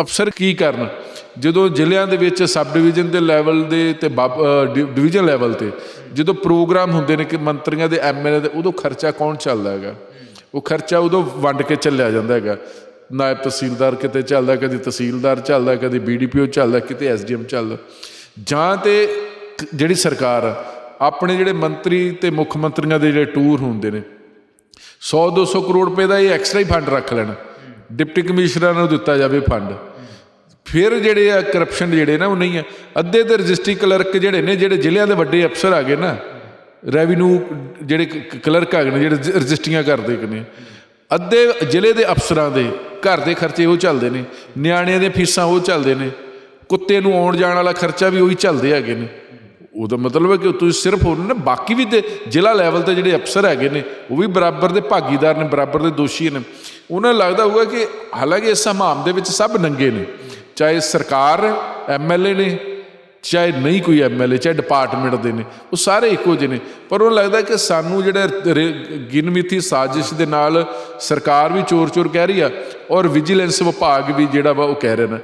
ਅਫਸਰ ਕੀ ਕਰਨ? ਜਦੋਂ ਜ਼ਿਲ੍ਹਿਆਂ ਦੇ ਵਿੱਚ ਸਬ ਡਿਵੀਜ਼ਨ ਦੇ ਲੈਵਲ ਦੇ ਤੇ ਬਬ- ਡਿਵੀਜ਼ਨ ਲੈਵਲ ਤੇ ਜਦੋਂ ਪ੍ਰੋਗਰਾਮ ਹੁੰਦੇ ਨੇ ਕਿ ਮੰਤਰੀਆਂ ਦੇ ਐਮਐਲਏ ਦੇ ਉਦੋਂ ਖਰਚਾ ਕੌਣ ਚੱਲਦਾ ਹੈਗਾ? ਉਹ ਖਰਚਾ ਉਦੋਂ ਵੰਡ ਕੇ ਚੱਲਿਆ ਜਾਂਦਾ ਹੈਗਾ। ਨਾਇਬ ਤਹਿਸੀਲਦਾਰ ਕਿਤੇ ਚੱਲਦਾ ਕਦੀ ਤਹਿਸੀਲਦਾਰ ਚੱਲਦਾ ਕਦੀ ਬੀਡੀਪੀਓ ਚੱਲਦਾ ਕਿਤੇ ਐਸਡੀਐਮ ਚੱਲਦਾ। ਜਾਂ ਤੇ ਜਿਹੜੀ ਸਰਕਾਰ ਆ, ਆਪਣੇ ਜਿਹੜੇ ਮੰਤਰੀ ਤੇ ਮੁੱਖ ਮੰਤਰੀਆਂ ਦੇ ਜਿਹੜੇ ਟੂਰ ਹੁੰਦੇ ਨੇ 100 200 ਕਰੋੜ ਰੁਪਏ ਦਾ ਇਹ ਐਕਸਟਰਾ ਹੀ ਫੰਡ ਰੱਖ ਲੈਣ। ਡਿਪਟੀ ਕਮਿਸ਼ਨਰਾਂ ਨੂੰ ਦਿੱਤਾ ਜਾਵੇ ਫੰਡ। ਫਿਰ ਜਿਹੜੇ ਆ ਕਰਪਸ਼ਨ ਜਿਹੜੇ ਨਾ, ਉਹ ਨਹੀਂ ਆ। ਅੱਧੇ ਤੇ ਰਜਿਸਟਰੀ ਕਲਰਕ ਜਿਹੜੇ ਨੇ, ਜਿਹੜੇ ਜ਼ਿਲ੍ਹਿਆਂ ਦੇ ਵੱਡੇ ਅਫਸਰ ਆ ਗਏ ਨਾ ਰੈਵਨਿਊ ਜਿਹੜੇ ਕਲਰਕ ਆ ਗਏ ਨੇ, ਜਿਹੜੇ ਰਜਿਸਟਰੀਆਂ ਕਰਦੇ ਨੇ, ਅੱਧੇ ਜ਼ਿਲ੍ਹੇ ਦੇ ਅਫਸਰਾਂ ਦੇ ਘਰ ਦੇ ਖਰਚੇ ਉਹ ਚੱਲਦੇ ਨੇ, ਨਿਆਣਿਆਂ ਦੀਆਂ ਫੀਸਾਂ ਉਹ ਚੱਲਦੇ ਨੇ, ਕੁੱਤੇ ਨੂੰ ਆਉਣ ਜਾਣ ਵਾਲਾ ਖਰਚਾ ਵੀ ਉਹੀ ਚੱਲਦੇ ਹੈਗੇ ਨੇ। ਉਹਦਾ ਮਤਲਬ ਹੈ ਕਿ ਤੁਸੀਂ ਸਿਰਫ ਉਹਨਾਂ ਨੇ ਬਾਕੀ ਵੀ ਤੇ ਜ਼ਿਲ੍ਹਾ ਲੈਵਲ ਤੇ ਜਿਹੜੇ ਅਫਸਰ ਹੈਗੇ ਨੇ, ਉਹ ਵੀ ਬਰਾਬਰ ਦੇ ਭਾਗੀਦਾਰ ਨੇ, ਬਰਾਬਰ ਦੇ ਦੋਸ਼ੀ ਨੇ। ਉਹਨਾਂ ਨੂੰ ਲੱਗਦਾ ਹੋਊਗਾ ਕਿ ਹਾਲਾਂਕਿ ਇਸ ਹਮਾਮ ਦੇ ਵਿੱਚ ਸਭ ਨੰਗੇ ਨੇ, ਚਾਹੇ ਸਰਕਾਰ ਐਮਐਲਏ ਨੇ, ਚਾਹੇ ਨਹੀਂ ਕੋਈ ਐਮਐਲਏ ਚਾਹੇ ਡਿਪਾਰਟਮੈਂਟ ਦੇ ਨੇ, ਉਹ ਸਾਰੇ ਇੱਕੋ ਜਿਹੇ ਨੇ। ਪਰ ਉਹ ਲੱਗਦਾ ਕਿ ਸਾਨੂੰ ਜਿਹੜਾ ਰੇ- ਗਿਨਮਿਤੀ ਸਾਜ਼ਿਸ਼ ਦੇ ਨਾਲ ਸਰਕਾਰ ਵੀ ਚੋਰ ਚੋਰ ਕਹਿ ਰਹੀ ਆ ਔਰ ਵਿਜੀਲੈਂਸ ਵਿਭਾਗ ਵੀ ਜਿਹੜਾ ਵਾ ਉਹ ਕਹਿ ਰਹੇ ਨੇ।